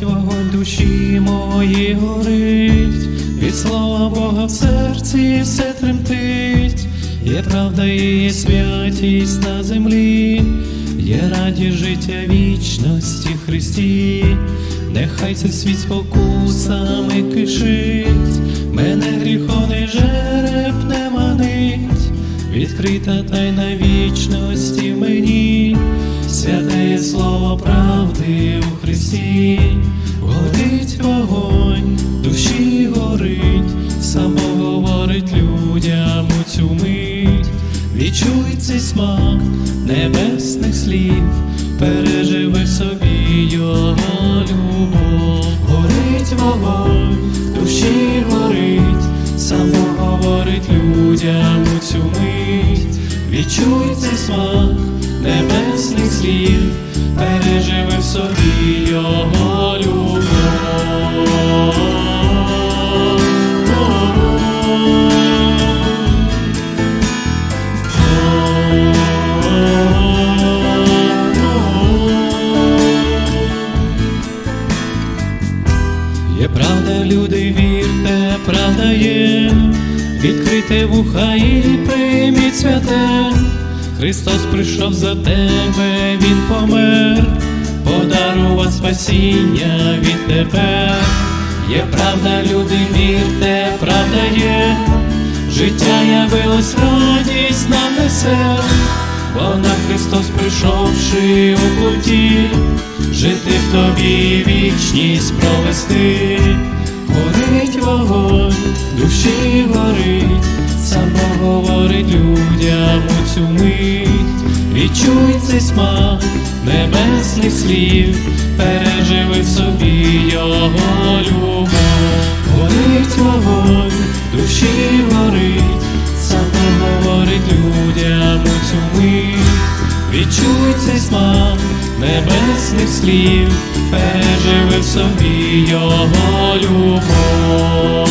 горить вогонь душі мої горить, від слова Бога в серці все тремтить, є правда і є святість на землі, є радість життя вічності Христі, нехай цей світ спокусами кишить, мене гріховний жереб не манить, відкрита тайна вічності мені, святе слово правди у Христі, відчуй цей смак небесних слів, переживи собі його любов, горить вогонь, душі горить, само говорить людям у цю мить, відчуй цей смак небесних слів, переживи собі його Є правда, люди, вірте, правда є, відкрите вуха і прийміть святе. Христос прийшов за тебе, Він помер, подарував спасіння від тебе. Є правда, люди, вірте, правда є, життя явилось радість нам несе, Христос прийшовши у плоті, жити в тобі вічність провести, горить вогонь, душі горить, само говорить людям у цю мить, відчуй цей смак небесних слів, переживи в собі його любов, горить вогонь, душі горить, небесних слів, переживи в собі його любов.